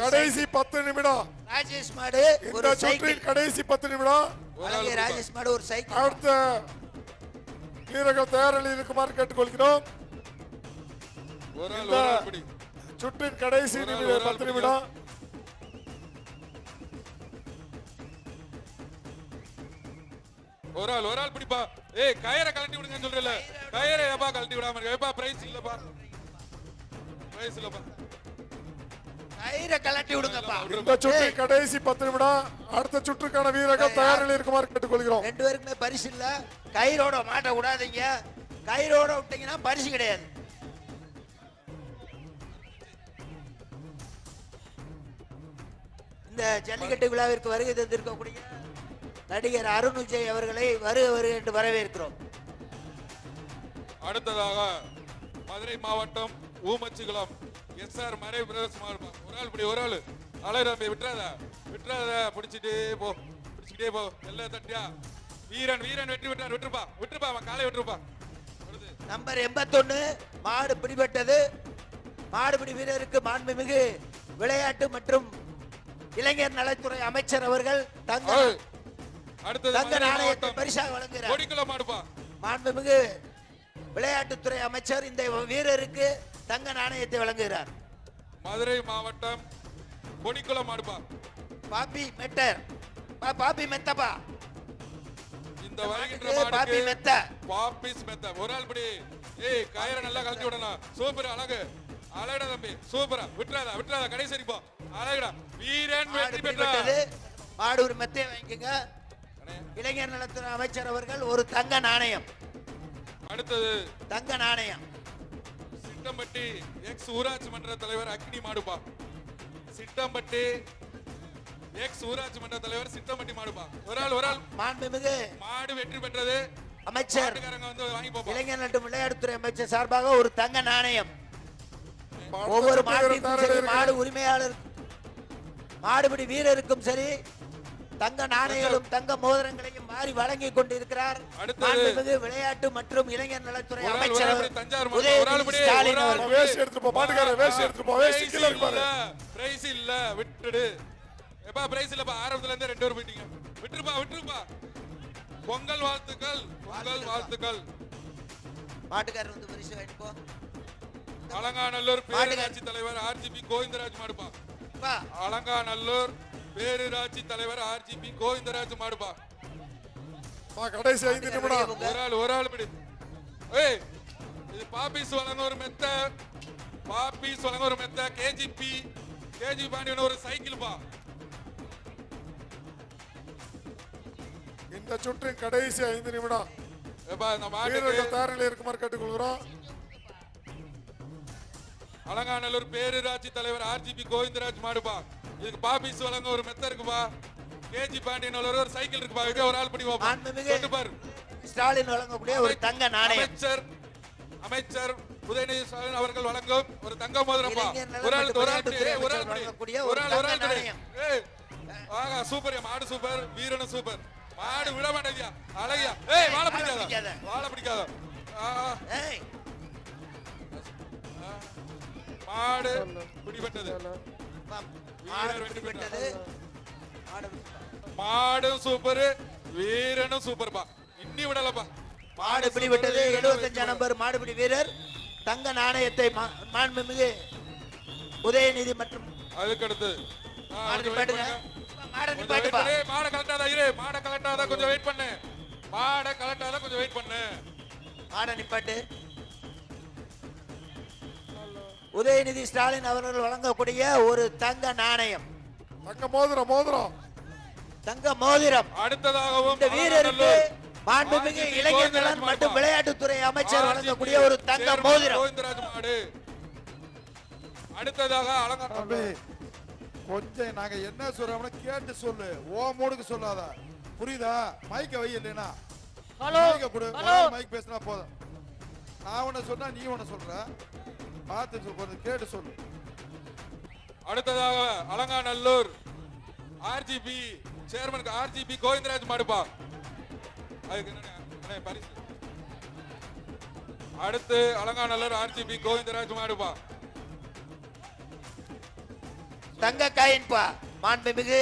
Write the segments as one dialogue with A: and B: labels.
A: கடைசி பத்து நிமிடம்.
B: ராஜேஷ் மாடு ஒரு
A: இந்த சுற்றின் கடைசி பத்து நிமிடம்.
B: ராஜேஷ் மாடு ஒரு சைக்கிள்.
A: அடுத்த வீரர்கள் தயாரில் இருக்குமாறு கேட்டுக்கொள்கிறோம். சுற்றின் கடைசி
C: ஒரு ஆள்,
A: நிமிடம்
C: ஒரு ஆள்
A: பத்து நிமிடம்.
C: ஒரு ஆள் ஒரு ஆள் பிடிப்பா. ஏய் கயிறை கழட்டி விடுங்கன்னு சொல்றல கயிறை ஏப்பா கழட்டி விடாம இருக்க? ஏப்பா பிரைஸ் இல்லப்பா.
A: இந்த சுற்றின் கடைசி பத்து நிமிடம். அடுத்த சுற்றுக்கான வீரர்கள் தயாரில் இருக்குமாறு கேட்டுக்கொள்கிறோம்.
B: ரெண்டு பேருக்குமே பரிசு இல்ல. கயிறோட மாட்ட விடாதீங்க கயிறோட விட்டீங்கன்னா பரிசு கிடையாது. இந்த ஜல்லிக்கட்டு விழாவிற்கு வருகை தந்திருக்கக்கூடிய நடிகர் அருண் விஜய் அவர்களை வருக வருக என்று வரவேற்கிறோம்.
C: அடுத்ததாக மதுரை மாவட்டம் Oomachikulam. S R Marai brothers மாவட்டம் ஒரு ஆள் பிடி ஒரு ஆள். அலை தம்பி விட்டுறாத. விட்டுறாத. பிடிச்சிட்டே போ. பிடிச்சிட்டே போ. எல்லாம் தட்டியா? வீரன் வீரன் வெற்றி விட்டார் விட்டுருப்பா. விட்டுருப்பா அவன். காலை விட்டுருப்பா.
B: நம்பர் எண்பத்தொன்னு மாடு பிடிபட்டது. மாடுபிடி வீரருக்கு மாண்புமிகு விளையாட்டு மற்றும் இளைஞர் நலத்துறை அமைச்சர் அவர்கள் தங்க
C: ஏய், அடுத்தது
B: தங்க நாணயத்தை பரிசாக வழங்குகிறார். மாண்புமிகு விளையாட்டுத்துறை அமைச்சர். இந்த வீரருக்கு தங்க நாணயத்தை வழங்குகிறார்.
C: மதுரை மாவட்டம் கொடிக்குளம் மாடுப்பா
B: பாப்பி மெட்டர். பா- பாப்பி மெத்தப்பா.
C: இந்த வருகின்ற
B: பாப்பி மெத்த.
C: பாப்பிஸ் மெத்த. ஒரு ஆள் பிடி ஏய் கயிறை நல்லா கழட்டி விடணும். சூப்பர் அழகு. அழகுடா தம்பி. சூப்பரா. விட்டுறாதா விட்டுறாதா. கடைசி வரைக்கும் அழகுடா. வீரன் வெற்றி பெற்றா
B: பிடிபட்டது. மாடு ஒரு மெத்தையை வாங்கிக்கோங்க. இளைஞர் நலத்துறை அமைச்சர் அவர்கள் ஒரு தங்க நாணயம்.
C: அடுத்தது.
B: தங்க நாணயம்.
C: சிட்டம்பட்டி எக்ஸ் ஊராட்சி மன்ற தலைவர் அக்னி மாடுப்பா சிட்டம்பட்டி எக்ஸ் ஊராட்சி மன்ற தலைவர் சிட்டம்பட்டி மாடுப்பா ஒரு ஆள் ஒரு ஆள்.
B: மாண்புமிகு
C: மாடு வெற்றி பெற்றது.
B: அமைச்சர்.
C: வந்து வாங்கி போப்பா.
B: இளைஞர் மற்றும் விளையாட்டுத்துறை அமைச்சர் சார்பாக ஒரு தங்க நாணயம். ஒவ்வொரு. மாடு உரிமையாளர் மாடுபிடி வீரருக்கும் சரி தங்க நாணயங்களும் தங்க மோதிரங்களையும் மாறி வழங்கி கொண்டிருக்கிறார்.
C: அடுத்தது.
B: மாண்புமிகு விளையாட்டு மற்றும் இளைஞர் நலத்துறை அமைச்சர் உதயநிதி ஸ்டாலின் அவர்கள்.
A: போ, போ, வேஷ்டி
C: பிரைஸ்
A: கீழே.
C: இல்ல, பிரைஸ் இல்ல விட்டுடு. எப்பா பிரைஸ் இல்லப்பா ஆரம்பத்துல இருந்து ரெண்டு பேரும் போயிட்டீங்க. விட்டுருப்பா விட்டுருப்பா. பொங்கல் வாழ்த்துக்கள் பொங்கல் வாழ்த்துக்கள்.
B: மாட்டுக்காரர் வந்து பரிசு வாங்கிட்டு போ
C: அலங்காநல்லூர் பேரூராட்சி தலைவர் ஆர்ஜிபி கோவிந்தராஜ் மாடுப்பா. அலங்காநல்லூர் பேரூராட்சி தலைவர் ஆர்ஜிபி கோவிந்தராஜ் மாடுப்பா
A: பா, கடைசி ஐந்து நிமிடம்.
C: ஒரு ஆள் ஒரு ஆள் பிடி. ஏய் இது பாப்பீஸ் வழங்க ஒரு மெத்த. பாப்பீஸ் வழங்க ஒரு மெத்த கேஜிபி. கேஜி பாண்டியன் ஒரு சைக்கிள் பா.
A: இந்த சுற்றின் கடைசி ஐந்து நிமிடம்.
C: மாட்டுக்கு
A: வீரர்கள் தயாரில் இருக்குமாறு கேட்டுக்கொள்கிறோம்.
C: அலங்காநல்லூர் பேரூராட்சி தலைவர் ஆர்ஜிபி கோவிந்தராஜ் மாடுப்பா இதுக்கு பாப்பீஸ் வழங்க ஒரு மெத்த இருக்குப்பா. கேஜி பாண்டியன் ஒரு சைக்கிள் இருக்குப்பா. இதே ஒரு ஆள் கொண்டு பாரு.
B: ஸ்டாலின் வழங்கக்கூடிய ஒரு தங்க நாணயம்.
C: அமைச்சர் அமைச்சர் உதயநிதி ஸ்டாலின் அவர்கள் வழங்கும் ஒரு தங்க மோதிரப்பா ஒரு ஆள் ஒரு ஆள் ஒரு ஆள் ஒரு ஆள் ஒரு ஆள் ஆகா சூப்பர் மாடு சூப்பர் வீரனும் சூப்பர். மாடு விட மாட்டேங்கியா. அழகியா. ஏய் வாழை பிடிக்காத. வாழை பிடிக்காத.
B: ஏய்.
C: மாடு பிடிபட்டது.
B: பா,
C: மாடும் சூப்பர் வீரனும் சூப்பர்ப்பா. இன்னி விடலப்பா.
B: மாடு பிடிபட்டது. எழுபத்தஞ்சாம் நம்பர் மாடுபிடி வீரர். தங்க நாணயத்தை மாண்புமிகு உதயநிதி மற்றும்
C: அதுக்கு அடுத்து ஆ,
B: மாடு
C: கொஞ்சம் wait
B: நிப்பாட்டுங்க.
C: பண்ணுங்க.
B: மாடு
C: கொஞ்சம் wait
B: நிப்பாட்டுப்பா.
C: பண்ணு. மாடை கலட்டாத இரு. மாடை கலட்டாத கொஞ்சம் வெயிட் பண்ணு. மாடை கலட்டாத கொஞ்சம் வெயிட் பண்ணு.
B: மாடை நிப்பாட்டு. உதயநிதி ஸ்டாலின் அவர்கள் வழங்கக்கூடிய ஒரு தங்க நாணயம்.
A: தங்க மோதிரம் மோதிரம்.
B: தங்க மோதிரம்.
C: அடுத்ததாகவும்
B: இந்த வீரருக்கு மாண்புமிகு இளைஞர் நலன் மற்றும். விளையாட்டுத்துறை அமைச்சர் வழங்கக்கூடிய ஒரு தங்க மோதிரம்.
C: அடுத்ததாக அலங்கார
D: தம்பி கொஞ்சம் நாங்க என்ன சொல்றோம்னா கேட்டு சொல்லு. ஓ மூடுக்கு சொல்லாத. புரியுதா? மைக்க வை இல்லைனா மைக்க கொடு. மைக் பேசினா போதும். நான் உன்னை சொன்னா நீ உன்னை சொல்ற. பார்த்து சொல், கொஞ்சம் கேட்டு சொல்லு.
C: அடுத்ததாக அலங்காநல்லூர் ஆர்ஜிபி சேர்மனுக்கு ஆர்ஜிபி கோவிந்தராஜ் மாடுப்பா அதுக்கு? அண்ணே, பரிசு. அடுத்து அலங்காநல்லூர் ஆர்ஜிபி கோவிந்தராஜ் மாடுப்பா
B: தங்க காயின்பா மாண்புமிகு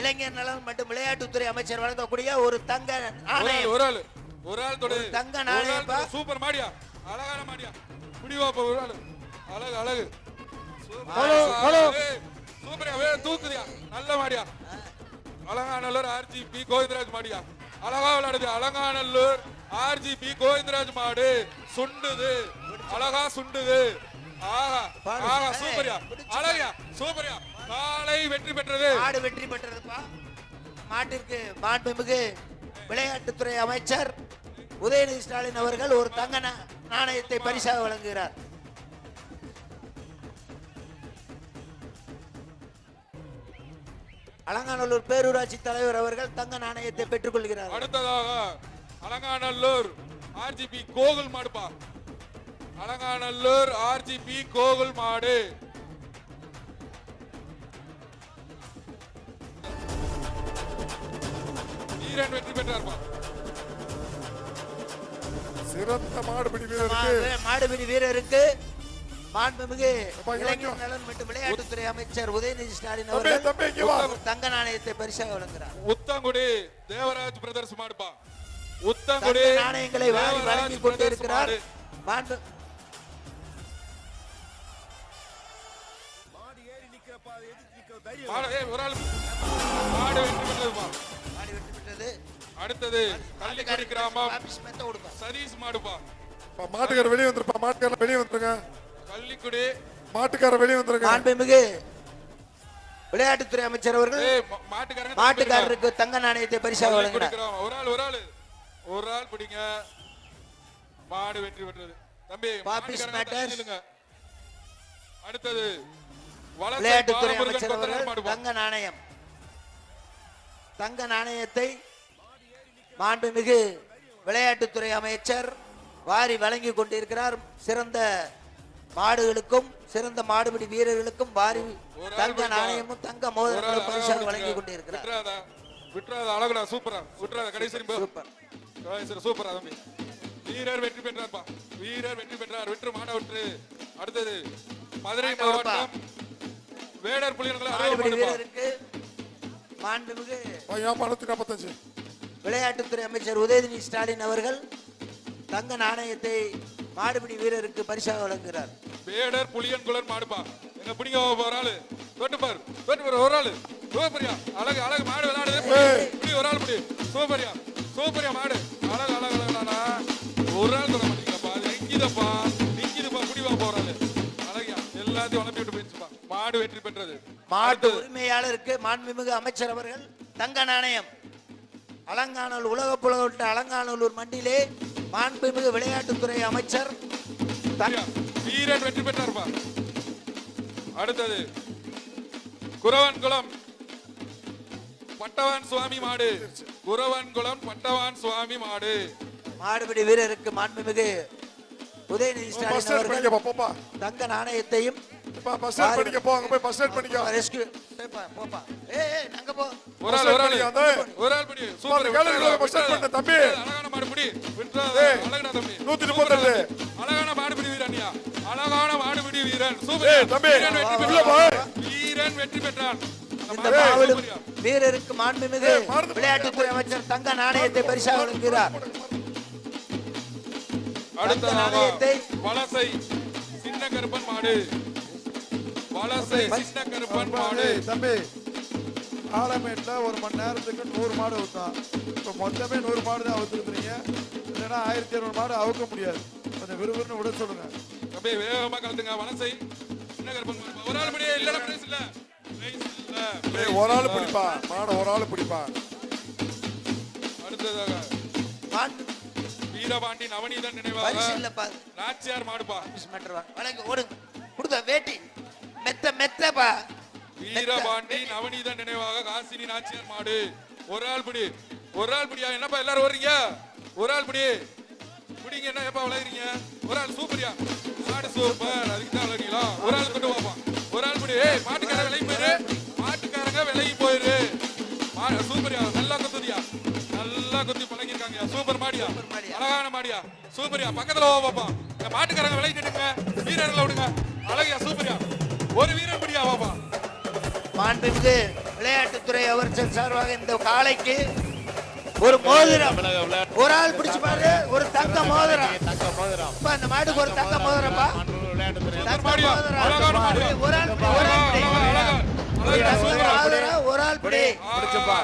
B: இளைஞர் நலன் மற்றும் விளையாட்டுத்துறை அமைச்சர் வழங்கக்கூடிய ஒரு தங்க
C: ஒரு ஆள்
B: நாணயம்.
C: ஒரு ஆள் ஒரு
B: தங்க நாணயம்.
C: சூப்பர் மாடியா அழகான மாடியா. போ ஆள். அழகு அழகு.
A: Hello, hello.
C: சூப்பரியா வே தூக்குதியா நல்ல மாடியா? அலங்காநல்லூர் ஆர்ஜிபி கோவிந்தராஜ் மாடியா? அழகா விளையாடுது. அலங்காநல்லூர் ஆர்ஜிபி கோவிந்தராஜ் மாடு. சுண்டுது. அழகா சுண்டுது. ஆஹா. ஆஹா சூப்பரியா. அழகியா சூப்பரியா காலை வெற்றி பெற்றது.
B: மாடு வெற்றி பெற்றதுப்பா. மாட்டிற்கு மாண்புமிகு விளையாட்டுத்துறை அமைச்சர் உதயநிதி ஸ்டாலின் அவர்கள் ஒரு தங்க நா- நாணயத்தை பரிசாக வழங்குகிறார். அலங்காநல்லூர் பேரூராட்சி தலைவர் அவர்கள் தங்க நாணயத்தை பெற்றுக் கொள்கிறார்
C: அடுத்ததாக அலங்காநல்லூர் ஆர்ஜிபி கோகுல் மாடுப்பா அலங்காநல்லூர் ஆர்ஜிபி கோகுல் மாடு. வீரன் வெற்றி பெற்றார்பா
A: சிறந்த மாடுபிடி வீரருக்கு.
B: மாடுபிடி வீரருக்கு. மாண்புமிகு இளைஞர்
A: வாங்க.
B: நலன் மற்றும் விளையாட்டுத்துறை அமைச்சர் உதயநிதி ஸ்டாலின் அவர்கள் தங்க நாணயத்தை பரிசாக வழங்குகிறார்.
C: உத்தங்குடி தேவராஜ் பிரதர்ஸ்
B: தங்க
C: உத்தங்குடி
B: நாணயங்களை வாரி
C: தேவராஜ்
B: வழங்கி
C: brothers
B: கொண்டிருக்கிறார்.
C: மாடு.
B: மாண்பு
C: மாடு, ஏய், ஒரு ஆள் மாடு வெற்றி பெற்றதுப்பா
B: மாடு வெற்றி பெற்றது.
C: அடுத்தது கள்ளிக்குடி கிராமம். சதீஷ் மாடுப்பா.
A: பா, மாட்டுக்காரர் வெளியே வந்துருப்பா மாட்டுக்காரர் வெளியே வந்துருங்க.
C: கள்ளிக்குடி.
A: மாட்டுக்காரர் வெளியே வந்துருங்க.
B: மாண்புமிகு விளையாட்டுத்துறை அமைச்சர் அவர்கள்
C: ஏய், மா- மாட்டுக்காரங்க
B: மாட்டுக்காரருக்கு தங்க நாணயத்தை பரிசாக
C: கிராமம். ஒரு ஆள் ஒரு ஆள். ஒரு ஆள் பிடிங்க. மாடு வெற்றி பெற்றது. தம்பி. தள்ளி நில்லுங்க. அடுத்தது
B: விளையாட்டுத்துறை அமைச்சர் அவர்கள். தங்க நாணயம். தங்க நாணயத்தை மாண்புமிகு விளையாட்டுத்துறை அமைச்சர் வாரி வழங்கி கொண்டிருக்கிறார் சிறந்த மாடுகளுக்கும் சிறந்த மாடுபிடி வீரர்களுக்கும் வாரி தங்க. நாணயமும் தங்க மோதிரங்களும் பரிசாக வழங்கி. கொண்டிருக்கிறார்
C: விட்டுறாத அழகுடா சூப்பரா விட்டுறாத கடைசி.
B: சூப்பர்
C: சூப்பரா தம்பி வீரர் வெற்றி பெற்றார்ப்பா வீரர் வெற்றி பெற்றார் விட்டு மாட விட்டு அடுத்தது மதுரை. மாவட்டம் வேடர் புலிகளை
B: மாடுபிடி வீரருக்கு மாண்புமிகு
A: என் பணத்து நாற்பத்தஞ்சு
B: விளையாட்டுத்துறை அமைச்சர் உதயநிதி ஸ்டாலின் அவர்கள் தங்க நாணயத்தை மாடுபிடி வீரருக்கு பரிசாக வழங்குகிறார்.
C: வேடர் புலியன் குளர் மாடுப்பா. எங்க பிடிங்க ஒரு ஆளு? தொட்டு பாரு தொட்டு பாரு ஒரு ஆளு. சூப்பரியா. அழகு அழகு மாடு விளையாடுது.
A: ஏய்.
C: பிடி ஒரு ஆள் பிடி. சூப்பரியா. சூப்பரியா மாடு. அழகு அழகு அழகுடா ஒரு ஆள் தொட மாட்டீங்கப்பா. அது நிக்கிதப்பா. நிக்கிதுப்பா பிடிவா போறாரு அழகியா. எல்லாத்தையும் வளர்ப்பி விட்டு போயிடுச்சுப்பா. மாடு வெற்றி பெற்றது.
B: மாட்டு. உரிமையாளருக்கு மாண்புமிகு அமைச்சர் அவர்கள் தங்க நாணயம். அலங்காநல்லூர் உலக புலகொட்ட அலங்காநல்லூர் மண்டியிலே மாண்புமிகு விளையாட்டுத்துறை அமைச்சர்?
C: வீரன் வெற்றி பெற்றார்ப்பா அடுத்தது குரவன்குளம் பட்டவான் சுவாமி மாடு. குரவன்குளம் பட்டவான் சுவாமி மாடு.
B: மாடுபிடி வீரருக்கு மாண்புமிகு உதயநிதி ஸ்டாலின் அவர்கள் தங்க நாணயத்தையும்
A: பஸ் ஸ்டாண்ட் பண்ணிக்க போ அங்க போய் பஸ் ஸ்டாண்ட் பண்ணிக்க.
B: ரெஸ்கியூ போப்பா ஏய் ஏய், அங்க போ.
C: ஒரு ஆள் ஒரு ஆள். ஒரு ஆள் பிடி. சூப்பர்.
A: பண்ணு, தம்பி.
C: அழகான மாடு பிடி. தம்பி வீரன்யா அழகான மாடுபிடி வீரன்.
A: ஏய்,
C: சூப்பர்
A: தம்பி,
C: வீரன் வெற்றி
A: உள்ள போ.
C: பெற்றான். வீரன் வெற்றி பெற்றான். அந்த
B: இந்த
C: மாடு சூப்பர்யா.
B: வீரருக்கு மாண்புமிகு விளையாட்டுத்துறை அமைச்சர் தங்க நாணயத்தை பரிசாக வழங்குகிறார்
C: அடுத்ததாக
B: நாணயத்தை
C: வலசை சின்ன கருப்பன் மாடு. வலசை சின்ன கருப்பன் மாடு
D: தம்பி ஆலமேட்ல ஒரு மணி நேரத்துக்கு நூறு மாடு அவுத்தான். இப்போ மொத்தமே நூறு மாடு தான் அவுத்துருக்குறீங்க இல்லைன்னா ஆயிரத்தி இரநூறு மாடு அவுக்க முடியாது. கொஞ்சம் விறுவிறுன்னு விட சொல்லுங்க.
C: அப்படியே வேகமா கலந்துங்க. மாடு ஒரு ஆள் முடியே இல்ல. பிரைஸ் இல்ல.
A: ஒரு ஆள். பிடிப்பா. மாடு ஒரு ஆள் பிடிப்பா.
C: அடுத்ததாக வீரபாண்டி நவநீதன் நினைவாக
B: இல்லப்பா
C: நாச்சியார் மாடுப்பா.
B: ஆபீஸ் மேட்டர் வாங்க வழங்க ஓடுங்க கொடுத்த வேட்டி. மெத்த மெத்தப்பா
C: வீரபாண்டி நவநீதன் நினைவாக காசினி நாச்சியார் மாடு. ஒரு ஆள் பிடி. ஒரு ஆள் பிடியா? என்னப்பா எல்லாரும் வர்றீங்க ஒரு ஆள் பிடி. பிடிங்க என்ன எப்பா விளையாடுறீங்க? ஒரு ஆள் சூப்பரியா. மாடு சூப்பர். அதுக்கு தான் விளையாடுறீங்களா? ஒரு ஆள் கொண்டு வாப்பா. ஒரு ஆள் பிடி. ஏய் மாட்டுக்காரங்க விலகி போயிரு. மாட்டுக்காரங்க விலகி போயிரு. சூப்பரியா. நல்லா குத்துதியா? நல்லா குத்தி பழகிருக்காங்கயா சூப்பர் மாடியா. அழகான மாடியா? சூப்பரியா. பக்கத்துல வா பாப்பா மாட்டுக்காரங்க நின்னுங்க வீரர்களை விடுங்க. அழகியா சூப்பரியா. ஒரு வீரன் பிடியா பாப்பா
B: மாண்புமிகு விளையாட்டுத்துறை அமைச்சர் சார்பாக இந்த காளைக்கு ஒரு மோதிரம். ஒரு ஆள் பிடிச்சு பாரு ஒரு தங்க மோதிரம். இப்ப அந்த மாட்டுக்கு ஒரு தங்க மோதிரம்ப்பா. ஒரு ஆள் ஒரு ஆள் ஒரு ஆள் பிடி.
C: பிடிச்சுப்பா.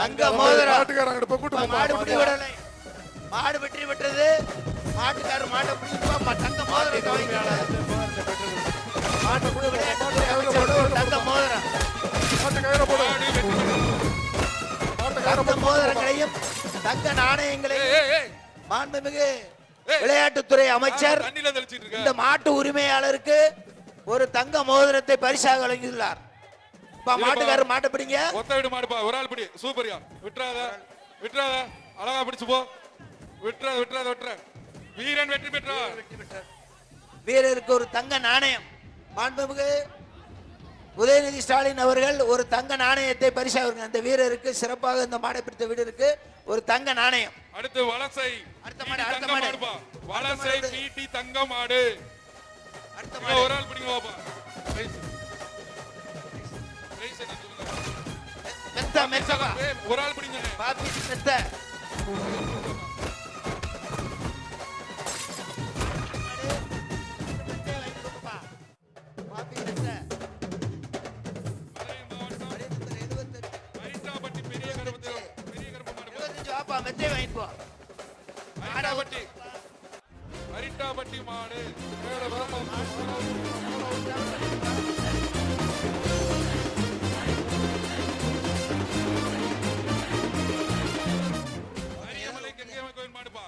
B: தங்க மோதிரம்.
A: மாட்டுக்காரங்க இப்ப கூட்டு
B: இப்ப மாடு பிடி விடலை மாடு வெற்றி பெற்றது. மாட்டுக்காரர் மாட்டை பிடிப்பா தங்க மோதிரம் மாட்டை பிடி விளையாட்டுத்துறை அமைச்சர் ஒரு தங்க மோதிரம்.
A: மாட்டுக்கார. மாட்டுக்கார
B: தங்க மோதிரங்களையும் தங்க நாணயங்களையும். மாண்புமிகு. விளையாட்டுத்துறை அமைச்சர் இந்த மாட்டு உரிமையாளருக்கு ஒரு தங்க மோதிரத்தை பரிசாக வழங்கியுள்ளார். இப்ப மாட்டுக்காரர் மாட்டை பிடிங்க.
C: ஒத்த விடு மாடுப்பா. ஒரு ஆள் பிடி. சூப்பர்யா விட்டுறாத. விட்டுறாத. அழகா பிடிச்சு போ. விட்டுறாத விட்டுறாத விட்டுற வீரன் வெற்றி பெற்றார்.
B: வீரருக்கு ஒரு தங்க நாணயம். மாண்புமிகு உதயநிதி ஸ்டாலின் அவர்கள் ஒரு தங்க நாணயத்தை பரிசாக. அந்த வீரருக்கு சிறப்பாக இந்த மாடை பிடித்த வீரருக்கு ஒரு தங்க நாணயம்.
C: அடுத்து வலசை
B: அடுத்த மாடு, அடுத்த மாடு.
C: வலசை
B: மாடு.
C: பிடி தங்க மாடு.
B: அடுத்த மாடு.
C: ஒரு ஆள் பிடிங்க பாப்பா. பிரைஸ் பிரைஸ் என்ன சொல்லுங்க
B: மெத்த. மெத்தவா
C: ஏய், ஒரு ஆள் பிடிங்க.
B: பாப்பி மெத்த. மெத்தை வாங்கிட்டு போ
C: அரிட்டாப்பட்டி அரிட்டாப்பட்டி மாடு அரியமலை கங்கையம்மா கோயில் மாடுப்பா.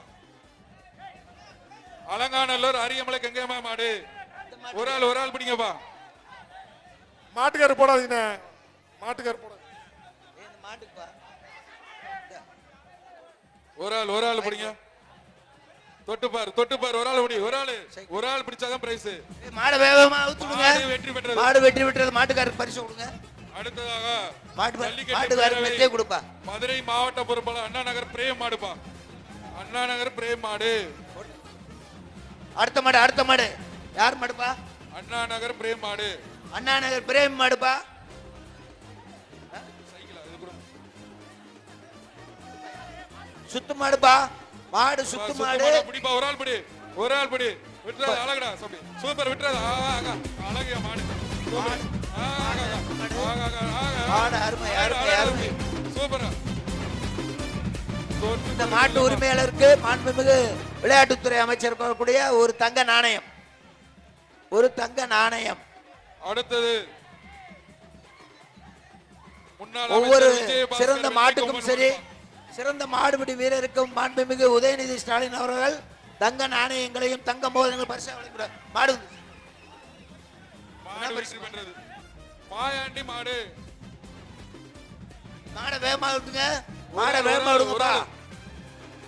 C: அலங்காநல்லூர் அரியமலை கங்கையம்மா மாடு. ஒரு ஆள் ஒரு ஆள் பிடிங்கப்பா.
A: மாட்டுக்கார போடாதீங்க. மாட்டுக்கார போடாதீங்க.
B: இந்த மாட்டுக்குப்பா.
C: ஒரு ஆள் ஒரு ஆள் பிடிங்க. தொட்டுப்பார் தொட்டுப்பார் ஒரு ஆள் பிடி ஒரு ஆள். ஒரு ஆள் பிடிச்சாதான் பிரைஸ்
B: மாடை வேகமா
C: மாடு வெற்றி பெற்றது.
B: மாடு வெற்றி பெற்றது மாட்டுக்காரருக்கு பரிசு கொடுங்க.
C: அடுத்ததாக
B: மாட்டு மாட்டுக்காரருக்கு மெத்தே கொடுப்பா.
C: மதுரை மாவட்ட பொறுப்பாளர் அண்ணா நகர் பிரேம் மாடுப்பா. அண்ணா நகர் பிரேம் மாடு.
B: அடுத்த மாடு அடுத்த மாடு. யார் மாடுப்பா?
C: அண்ணா நகர் பிரேம் மாடு.
B: அண்ணா நகர் பிரேம் மாடுப்பா. சுத்து மாடுப்பா மாடு சுத்து மாடு.
C: பிடிப்பா ஒரு ஆள் பிடி ஒரு ஆள் பிடி. விட்டுறாத அழகுடா சம்பி சூப்பர் விட்டுறாத. அழகிய மாடு.
B: அருமை அருமை அருமை.
C: சூப்பரா.
B: இந்த மாட்டு உரிமையாளருக்கு மாண்புமிகு விளையாட்டுத்துறை அமைச்சர் கூடிய ஒரு தங்க நாணயம். ஒரு தங்க நாணயம்.
C: அடுத்தது
B: ஒவ்வொரு சிறந்த மாட்டுக்கும் சரி. சிறந்த மாடுபிடி வீரருக்கும் மாண்புமிகு உதயநிதி ஸ்டாலின் அவர்கள் தங்க நாணயங்களையும் தங்க மோதிரங்கள் பரிசா வழங்குகிறார் மாடு.
C: மாயாண்டி மாடு
B: மாடை. வேகமா விடுங்க மாடை வேகமா விடுங்கப்பா.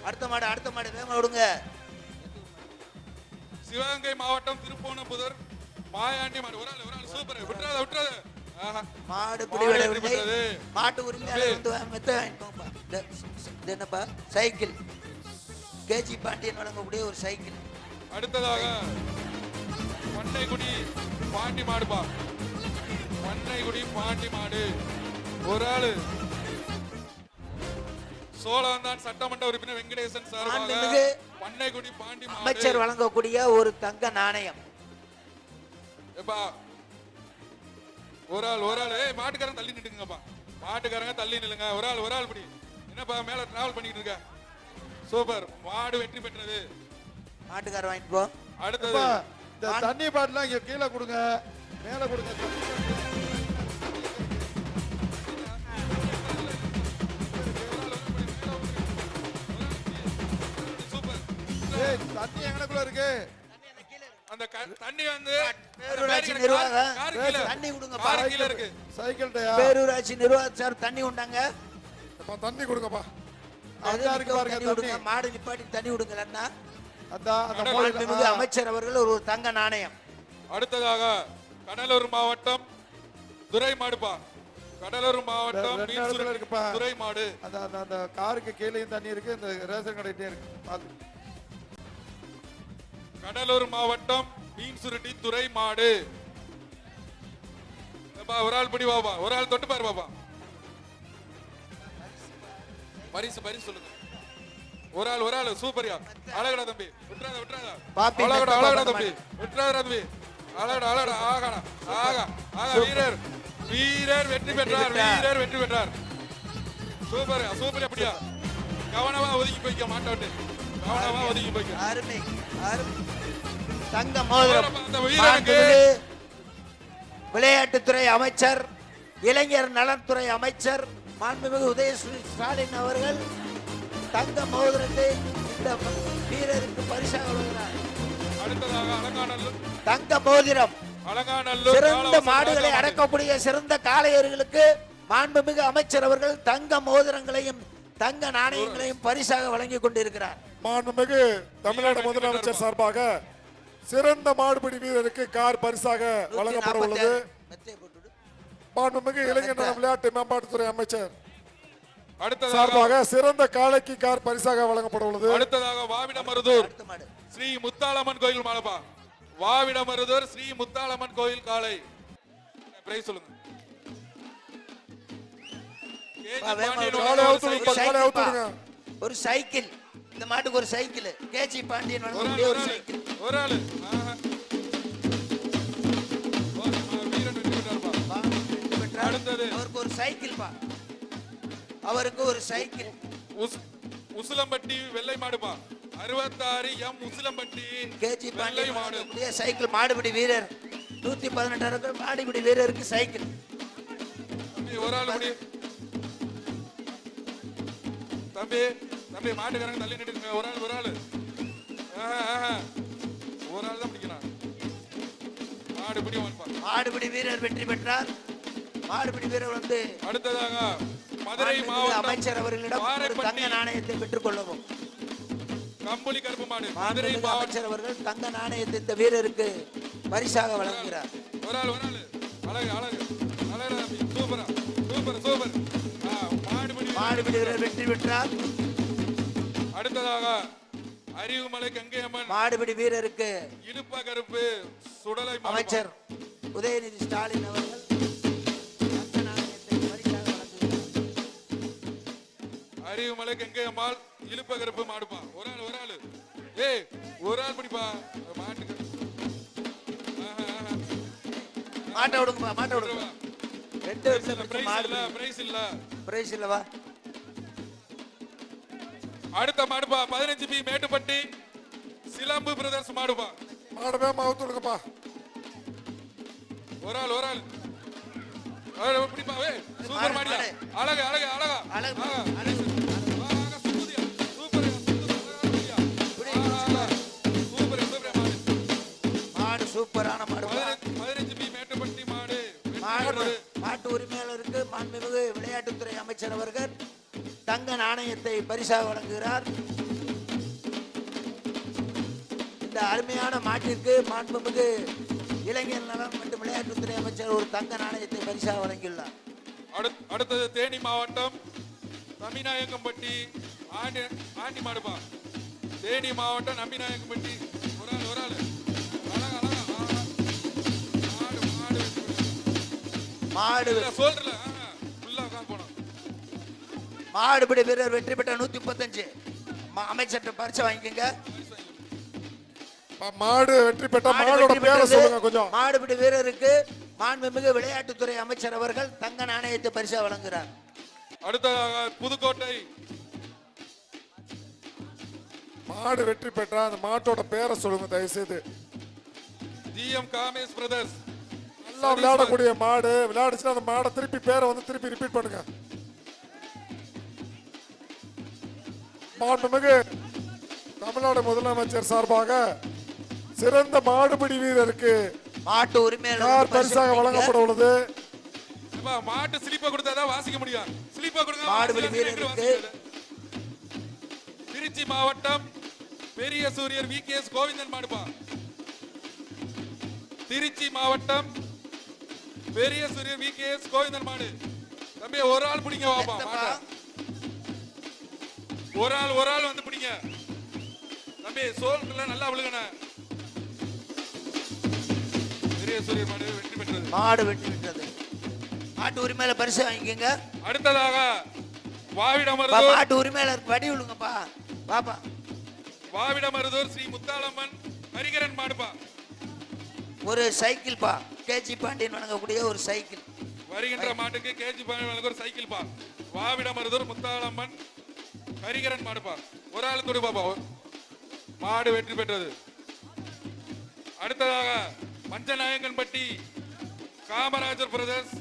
B: அடுத்த மாடு அடுத்த மாடு வேகமா விடுங்க
C: சிவகங்கை மாவட்டம் திருப்போணப்புதூர் மாயாண்டி மாடு. ஒரு ஆள் ஒரு ஆள். சூப்பர். விட்டுறாத விட்டுறாத.
B: மாடு
C: பெற்றது.
B: மாட்டு உரிமையாளர் வந்து மெத்த வாங்கிக்கோங்கப்பா இந்த இது என்னப்பா? சைக்கிள். கேஜி பாண்டியன் வழங்கக்கூடிய ஒரு சைக்கிள்.
C: அடுத்ததாக பண்ணைக்குடி பாண்டி மாடுப்பா பண்ணைக்குடி பாண்டி மாடு. ஒரு ஆளு. சோழவந்தான் சட்டமன்ற உறுப்பினர் வெங்கடேசன்
B: மாண்புமிகு
C: பண்ணைக்குடி பாண்டி
B: அமைச்சர் வழங்கக்கூடிய ஒரு தங்க நாணயம்.
C: ஒரு ஆள் ஒரு ஆள். மாட்டுக்காரன் தள்ளி நிட்டுங்கப்பா மாட்டுக்காரங்க தள்ளி நில்லுங்க. ஒரு ஆள் ஒரு ஆள் படி. என்னப்பா மேல டிராவல் பண்ணிட்டு இருக்க? சூப்பர் மாடு வெற்றி பெற்றது.
B: மாட்டுக்கார வாங்கிட்டு போ.
C: அடுத்தது.
D: இந்த தண்ணி பாட்டிலாம் இங்க கீழே கொடுங்க. மேல கொடுங்க. தண்ணி எங்கனக்குள்ள இருக்கு?
C: அந்த தண்ணி வந்து
B: பேரூராட்சி நிர்வாகம். தண்ணி கொடுங்கப்பா
C: கார் கீழ இருக்கு.
D: சைக்கிள்டயா
B: பேரூராட்சி நிர்வாக சார் தண்ணி உண்டாங்க
A: அப்ப தண்ணி கொடுங்கப்பா.
D: அதான் இருக்கு பாருங்க
B: தண்ணி மாடு நிப்பாட்டி தண்ணி விடுங்கலன்னா
D: அதான் அந்த.
B: அமைச்சர் அவர்கள் ஒரு தங்க நாணயம்.
C: அடுத்ததாக கடலூர் மாவட்டம் துரை மாடுப்பா. கடலூர் மாவட்டம்
D: இருக்குப்பா.
C: துரை மாடு.
D: அந்த அந்த அந்த காருக்கு கீழேயும் தண்ணி இருக்கு இந்த ரேஷன் கடையிட்டே இருக்கு. பாத்து.
C: கடலூர் மாவட்டம் மீன் சுருட்டி துறை மாடு ஒரு ஆள் பிடி பாப்பா ஒரு ஆள் தொட்டு பாரு பாப்பா. பரிசு பரிசு சொல்லுங்க. ஒரு ஆள் ஒரு ஆள் சூப்பர்யா அழகடா தம்பி. விட்டுறாத விட்டுறாத. அழகடா அழகடா தம்பி. விட்டுறாத தம்பி. அழகடா அழகடா ஆகடா ஆகா ஆகா வீரர். வீரர் வெற்றி பெற்றார். வீரர் வெற்றி பெற்றார். சூப்பர் சூப்பர் அப்படியா? கவனமா ஒதுங்கி போய்க்க மாட்டோட்டு கவனமா ஒதுங்கி போய்க்க.
B: அருமை அருமை. தங்க மோதிரம்
C: அந்த வீரனுக்கு
B: விளையாட்டுத்துறை அமைச்சர் இளைஞர் நலத்துறை அமைச்சர் மாண்புமிகு உதயஸ்ரீ ஸ்டாலின் அவர்கள் தங்க மோதிரத்தை இந்த வீரருக்கு பரிசாக வழங்கினார்.
C: அடுத்ததாக அலங்காநல்லூர்.
B: தங்க மோதிரம்.
C: அலங்காநல்லூர்
B: சிறந்த மாடுகளை. அடக்கக்கூடிய சிறந்த காளையர்களுக்கு மாண்புமிகு அமைச்சர் அவர்கள் தங்க மோதிரங்களையும் தங்க நாணயங்களையும் பரிசாக வழங்கி கொண்டிருக்கிறார்.
A: மாண்புமிகு தமிழ்நாடு முதலமைச்சர் சார்பாக சிறந்த மாடுபிடி வீரருக்கு கார் பரிசாக வழங்கப்பட உள்ளது. மாண்புமிகு இளைஞர் நல விளையாட்டு மேம்பாட்டுத்துறை அமைச்சர்.
C: அடுத்ததாக
A: சார்பாக சிறந்த காளைக்கு கார் பரிசாக வழங்கப்பட உள்ளது
C: அடுத்ததாக வாவிடமருதூர் ஸ்ரீ முத்தாளம்மன் கோயில் மாலப்பா. வாவிடமருதூர் ஸ்ரீ முத்தாளம்மன் கோயில் காலை. பிரைஸ் சொல்லுங்க. ஒரு சைக்கிள்.
B: இந்த மாட்டுக்கு ஒரு சைக்கிள். கேஜி பாண்டியன்
C: ஒரு
B: சைக்கிள்.
C: ஒரு ஆளு. அடுத்தது.
B: அவருக்கு ஒரு சைக்கிள் பா. அவருக்கு ஒரு சைக்கிள்.
C: உசிலம்பட்டி வெள்ளை மாடுப்பா அறுபத்தாறு எம் உசிலம்பட்டி
B: கேஜி
C: வெள்ளை
B: பாண்டியன்
C: மாடு.
B: சைக்கிள். மாடுபிடி வீரர். நூத்தி பதினெட்டு இருக்கிற மாடுபிடி வீரருக்கு சைக்கிள்.
C: ஒரு ஆள் முடி. தம்பி தம்பி மாட்டுக்காரங்க தள்ளி நின்று ஒரு ஆள் ஒரு ஆள். ஒரு ஆள் தான் பிடிக்கிறான். மாடு பிடி வாங்கப்பா
B: மாடுபிடி வீரர் வெற்றி பெற்றார். மாடுபிடி வீரர் வந்து
C: அடுத்ததாக மதுரை மாவட்டம்
B: அமைச்சர் அவர்களிடம் ஒரு தங்க நாணயத்தை பெற்றுக் கொள்ளவும்.
C: கம்பளி கருப்பு மாடு மதுரை
B: அமைச்சர் அவர்கள் தங்க நாணயத்தை இந்த வீரருக்கு பரிசாக வழங்குகிறார்.
C: ஒரு ஆள் ஒரு ஆள். அழகு அழகு. அழகு சூப்பரா சூப்பர் சூப்பர்.
B: மாடுபிடி வீரர். வெற்றி பெற்றார்.
C: அடுத்ததாக அறிவுமலை கங்கையம்மன்.
B: மாடுபிடி வீரருக்கு
C: இடுப்ப கருப்பு சுடலை.
B: அமைச்சர் உதயநிதி ஸ்டாலின் அவர்கள்
C: அறிவுமலை கங்கையம்மாள் இழுப்ப கருப்பு மாடுப்பா. ஒரு ஆள் ஒரு ஆள். ஏய் ஒரு ஆள் பிடிப்பா. மாட்டுக்கு. ஆஹா, ஆஹா.
B: மாட்டை விடுங்கப்பா மாட்டை விடுங்க. ரெண்டு வருஷம்
C: பிரைஸ் இல்ல
B: மாடு
C: பிரைஸ் இல்ல.
B: பிரைஸ் இல்லவா
C: அடுத்த மாடுப்பா பதினஞ்சு பி மேட்டுப்பட்டி. சிலம்பு பிரதர்ஸ் மாடுப்பா.
A: மாடு வேகமா அவுத்து விடுங்கப்பா
C: ஒரு ஆள். ஒரு ஆள் ஏய், பிடிப்பா. ஏய் சூப்பர் மாடியா. அழகு அழகு அழகா.
B: அழகு, சூப்பரான மாடு
C: பதினஞ்சு பி மேட்டுப்பட்டி மாடு.
B: மாட்டு உரிமையாளருக்கு மாண்புமிகு விளையாட்டுத்துறை அமைச்சர் அவர்கள். தங்க நாணயத்தை பரிசாக வழங்குகிறார். இந்த அருமையான மாட்டிற்கு மாண்புமிகு இளைஞர் நலன் மற்றும் விளையாட்டுத்துறை அமைச்சர் ஒரு தங்க நாணயத்தை பரிசாக வழங்கியுள்ளார்.
C: அடுத்- அடுத்தது தேனி மாவட்டம் நம்பிநாயக்கம்பட்டி ஆண்டி ஆண்டி மாடுப்பா. தேனி மாவட்டம் நம்பிநாயக்கம்பட்டி. ஒரு ஆள் ஒரு ஆள். மாடு
B: மாடுபிடி வீரர் வெற்றி பெற்ற நூத்தி முப்பத்தஞ்சு அமைச்சர்கிட்ட பரிசு வாங்கிக்கோங்க.
A: மாடு வெற்றி பெற்ற
B: மாடு
A: மாடோட பேரை. சொல்லுங்க கொஞ்சம்.
B: மாடுபிடி வீரருக்கு மாண்புமிகு விளையாட்டுத்துறை அமைச்சர் அவர்கள் தங்க நாணயத்தை பரிசா வழங்குகிறார்
C: அடுத்ததாக புதுக்கோட்டை.
A: மாடு வெற்றி பெற்ற அந்த மாட்டோட பேரை சொல்லுங்க தயவு செய்து
C: ஜிஎம் காமேஷ் பிரதர்ஸ்.
A: நல்லா விளையாடக்கூடிய மாடு விளையாடுச்சுன்னா அந்த மாடை திருப்பி பேரை வந்து திருப்பி ரிப்பீட் பண்ணுங்க. மாண்புமிகு தமிழ்நாடு முதலமைச்சர் சார்பாக சிறந்த மாடுபிடி வீரருக்கு
B: மாட்டு உரிமையாளர்
A: பரிசாக வழங்கப்பட உள்ளது?
C: மாட்டு ஸ்லிப்பை கொடுத்தாதான் வாசிக்க முடியும். ஸ்லிப்பை கொடுங்க
B: மாடுபிடி வீரருக்கு.
C: திருச்சி மாவட்டம் பெரிய சூரியர் வி கே எஸ் கோவிந்தன் மாடுப்பா. திருச்சி மாவட்டம் பெரிய சூரியர் வி கே எஸ் கோவிந்தன் மாடு. தம்பி ஒரு ஆள் பிடிங்க வாப்பா மாட்டை. ஒரு ஆள் ஒரு ஆள் வந்து பிடிங்க. தம்பி சோல்ல நல்லா விழுகண. பெரிய சூரியர் மாடு வெற்றி பெற்றது.
B: மாடு வெட்டி விட்டது மாட்டு உரிமையில பரிசு வாங்கிக்கோங்க.
C: அடுத்ததாக வாவிடமருதூர்
B: மாட்டு உரிமையாளருக்கு வடி விழுங்கப்பா. பாப்பா
C: வாவிடமருதூர் ஸ்ரீ முத்தாளம்மன் ஹரிகரன் மாடுப்பா.
B: ஒரு சைக்கிள் பா கேஜி பாண்டியன் வழங்கக்கூடிய ஒரு சைக்கிள்.
C: வருகின்ற மாட்டுக்கு கேஜி பதினேழு ஒரு சைக்கிள் பா வாவிடமருதூர் முத்தாளம்மன் ஹரிகரன் மாடுப்பா ஒரு ஆள் துடி பாப்பா. மாடு வெற்றி பெற்றது. அடுத்ததாக மஞ்சநாயங்கன்பட்டி காமராஜர் பிரதர்ஸ்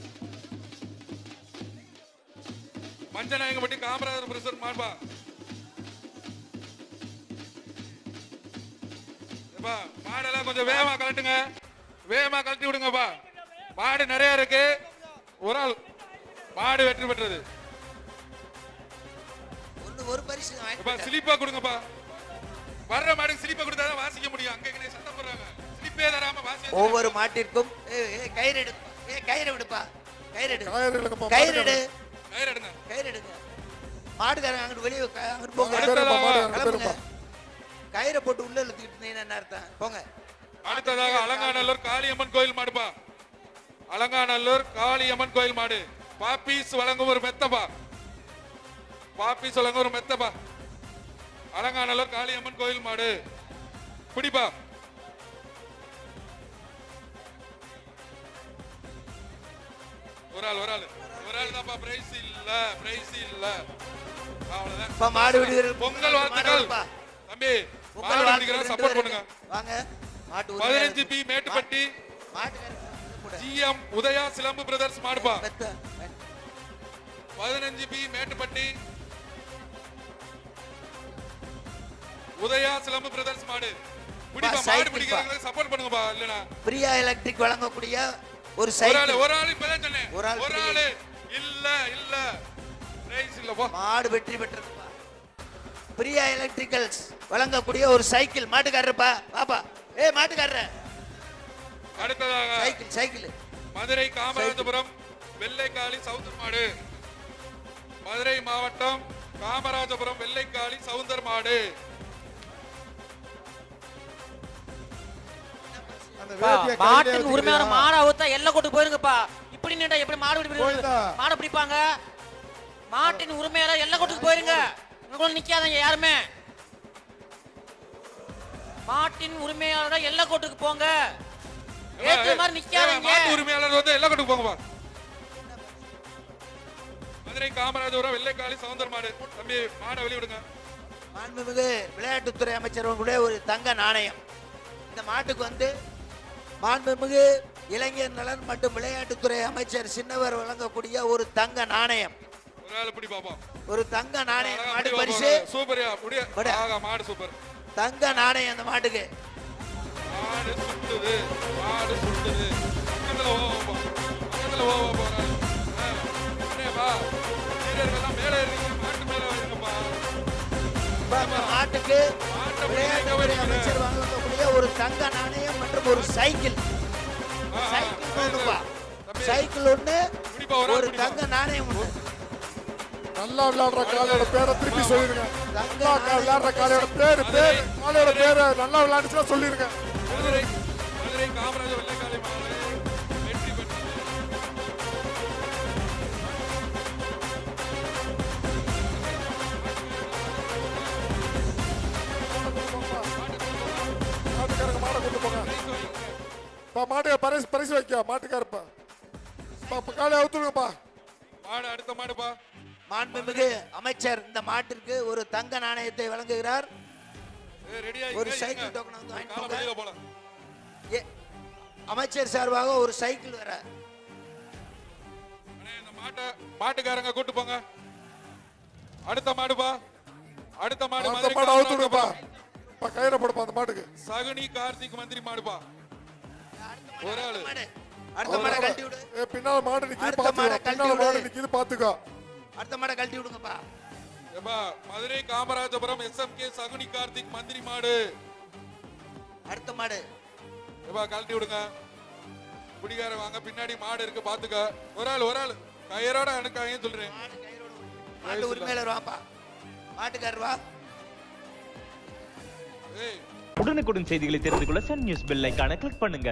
C: மஞ்சநாயங்கன்பட்டி காமராஜர் பிரதர்ஸ் மாடுப்பா மாடெல்லாம் கொஞ்சம் வேகமா கலட்டுங்க வேகமா கழட்டி விடுங்கப்பா. மாடு நிறைய இருக்கு. ஒரு ஆள். மாடு வெற்றி பெற்றது.
B: ஒரு பரிசு
C: ஸ்லிப்பா கொடுங்கப்பா. வர்ற மாடுக்கு ஸ்லிப்பா கொடுத்தாதான் வாசிக்க முடியும். அங்க இங்கே சத்தம் போடுறாங்க. ஸ்லிப்பே தராம வாசி
B: ஒவ்வொரு மாட்டிற்கும் கயிறு எடு. ஏ கயிறு விடுப்பா. கயிறு எடு.
A: கயிறு
B: எடு.
C: கயிறு எடுங்க.
B: கயிறு எடுங்க. மாட்டுக்காரங்க அங்கிட்டு வெளியே அங்கிட்டு போங்க.
A: மாடு.
B: கயிறை போட்டு உள்ள இழுத்துக்கிட்டு இருந்தீங்கன்னா என்ன அர்த்தம்? போங்க.
C: அடுத்ததாக அலங்காநல்லூர் காளியம்மன் கோயில் மாடுப்பா அலங்காநல்லூர் காளியம்மன் கோயில் மாடு. பாப்பீஸ் வழங்கும் ஒரு மெத்தப்பா பாப்பீஸ் வழங்கும் ஒரு மெத்தப்பா அலங்காநல்லூர் காளியம்மன் கோயில் மாடு. பிடிப்பா ஒரு ஆள் ஒரு ஆள். ஒரு ஆள் தான்ப்பா பிரைஸ் இல்ல பிரைஸ் இல்ல. அவ்வளவுதான்.
B: மாடு
C: பொங்கல் வாழ்த்துக்கள். தம்பி மாடு
B: ரெண்டு
C: சப்போர்ட் பண்ணுங்க
B: வாங்க.
C: பதினஞ்சு பி மேட்டுப்பட்டி. ஜிஎம் உதயா சிலம்பு பிரதர்ஸ்
B: மெத்த.
C: பதினஞ்சு பி மேட்டுப்பட்டி உதயா சிலம்பு பிரதர்ஸ் மாடு. பிடிப்பா மாடு பிடிக்கிறவங்களுக்கு சப்போர்ட் பண்ணுங்கப்பா இல்லனா
B: பிரியா எலக்ட்ரிக் வழங்கக்கூடிய ஒரு சைக்கிள்.
C: ஒரு ஆளு இப்பதான் சொன்னேன்.
B: ஒரு ஆள்
C: ஒரு ஆளு. இல்ல இல்ல. பிரைஸ் இல்ல போ
B: மாடு வெற்றி பெற்றதுப்பா பிரியா எலக்ட்ரிக்கல்ஸ் வழங்கக்கூடிய ஒரு சைக்கிள். மாட்டுக்காரருப்பா பாப்பா ஏ மாட்டுக்காரர.
C: அடுத்ததாக
B: சைக்கிள் சைக்கிள்.
C: மதுரை காமராஜபுரம் வெள்ளைக்காளி சவுந்தர் மாடு மதுரை மாவட்டம் காமராஜபுரம் வெள்ளைக்காளி சவுந்தர் மாடு
E: மாட்டின் உரிமையான? மாடை அவுத்தா எல்லை கொண்டு போயிருங்கப்பா. இப்படி நின்றா எப்படி மாடு பிடி
D: போயிதா?
E: மாடை பிடிப்பாங்க? மாட்டின் உரிமையால எல்லை கொட்டுக்கு போயிருங்க. உங்களுக்குள்ள நிக்காதீங்க யாருமே. மாட்டின் உரிமையாளர் எல்லை கோட்டுக்கு போங்க. ஏற்ற மாதிரி நிக்காதீங்க.
C: மாட்டு உரிமையாளர் வந்து எல்லா கட்டுக்கு போங்கப்பா மதுரை காமராஜபுரம் வெள்ளைக்காளி சவுந்தர் மாடு தம்பி மாடை வெளிவிடுங்க
B: மாண்புமிகு விளையாட்டுத்துறை அமைச்சர் கூட ஒரு தங்க நாணயம். இந்த மாட்டுக்கு வந்து மாண்புமிகு இளைஞர் நலன் மற்றும் விளையாட்டுத்துறை அமைச்சர் சின்னவர் வழங்கக்கூடிய ஒரு தங்க நாணயம்.
C: ஒரு
B: தங்க நாணயம்.
C: பிடி
B: பரிசு.
C: ஆகா மாடு சூப்பர்.
B: தங்க நாணயம் அந்த மாட்டுக்கு. மாட்டுக்கு
C: மாட்டை
B: விளையாட்டுத்துறை
C: பிடிக்க
B: அமைச்சர் வழங்கக்கூடிய ஒரு தங்க நாணயம் மற்றும் ஒரு சைக்கிள். சைக்கிள் ஒண்ணுப்பா. சைக்கிள் ஒண்ணு
C: ஒரு.
B: தங்க நாணயம் ஒண்ணு.
A: நல்லா விளையாடுற காலையோட பேரை திருப்பி சொல்லிருங்க
B: தங்க
A: நல்லா கா- விளையாடுற காலையோட பேரு பேரு காலையோட பேரு நல்லா விளையாடுச்சுன்னா சொல்லிருங்க.
C: மதுரை மதுரை காமராஜர் வெள்ளைக்காளி மாடு வெற்றி பெற்றது
A: மாட்டுக்காரங்க மாடை கொண்டு போங்க. பா மாட்டு பரிசு பரிசு வைக்க மாட்டுக்காரப்பா காலையை அவுத்துருங்கப்பா
C: மாடு அடுத்த மாடுப்பா
B: மாண்புமிகு அமைச்சர் இந்த மாட்டிற்கு ஒரு தங்க நாணயத்தை வழங்குகிறார். ஒரு சைக்கிள். டோக்கன் வந்து வாங்கிட்டு அமைச்சர் சார்பாக ஒரு சைக்கிள் வர
C: அண்ணே, இந்த மாட்டை மாட்டுக்காரங்க கூட்டு போங்க. அடுத்த மாடுப்பா அடுத்த மாடு மதுரை
A: மாடை அவுத்துருங்கப்பா
C: காமராஜபுரம்.
A: பா கயிறை போடுப்பா அந்த மாட்டுக்கு.
C: சகுனி கார்த்திக் மந்திரி மாடுப்பா ஒரு ஆளு.
B: மாடு. அடுத்த மாடை கழட்டி விடு.
A: பின்னால மாடு நிக்குது
B: அடுத்த
A: பாத்துக்கோ பின்னால மாடு. நிக்குது பாத்துக்கோ
B: அடுத்த மாடை கழட்டி விடுங்கப்பா.
C: ஏப்பா மதுரை காமராஜபுரம் எஸ்எம்கே சகுனி கார்த்திக் மந்திரி மாடு.
B: அடுத்த மாடு.
C: ஏப்பா கழட்டி விடுங்க. குடிகார வாங்க பின்னாடி மாடு இருக்கு பாத்துக்க. ஒரு ஆள் ஒரு ஆள். கயிறோட அனுக்காங்கன்னு சொல்றேன்.
B: மாட்டு உரிமையாளர் வாப்பா. மாட்டுக்காரர் வா.
C: ஏய்.
F: உடனுக்குடன் செய்திகளை தெரிந்து கொள்ள சன் நியூஸ் பெல் ஐகானை கிளிக் பண்ணுங்க.